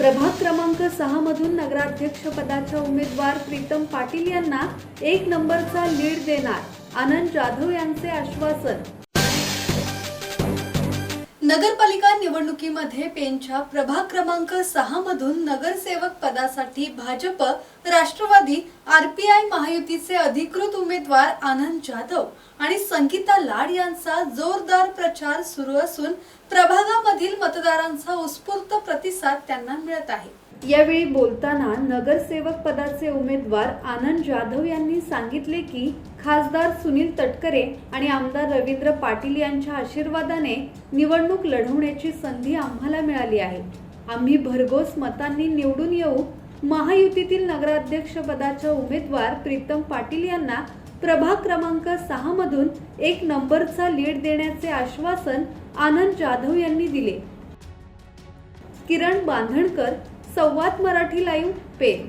प्रभाग क्रमांक सहा मधून नगराध्यक्ष पदाच्या उमेदवार प्रीतम पाटील यांना एक नंबरचा लीड देणार. आनंद जाधव यांचे आश्वासन. नगरपालिका निवडणुकीमध्ये पेनच्या प्रभाग क्रमांक सहा मधून नगरसेवक पदासाठी भाजप राष्ट्रवादी आरपीआय महायुतीचे अधिकृत उमेदवार आनंद जाधव आणि संगीता लाड यांचा जोरदार प्रचार सुरू असून प्रभागामधील मतदारांचा उत्स्फूर्त प्रतिसाद त्यांना मिळत आहे. यावेळी बोलताना नगरसेवक पदाचे उमेदवार आनंद जाधव यांनी सांगितले की खासदार सुनील तटकरे आणि आमदार रवींद्र पाटील यांच्या आशीर्वादाने निवडणूक लढवण्याची संधी आम्हाला मिळाली आहे. आम्ही भरघोस मतांनी निवडून येऊ महायुतीतील नगराध्यक्ष पदाच्या उमेदवार प्रीतम पाटील यांना प्रभाग क्रमांक सहा मधून एक नंबरचा लीड देण्याचे आश्वासन आनंद जाधव यांनी दिले. किरण बांधणकर संवाद मराठी लाईव्ह पेन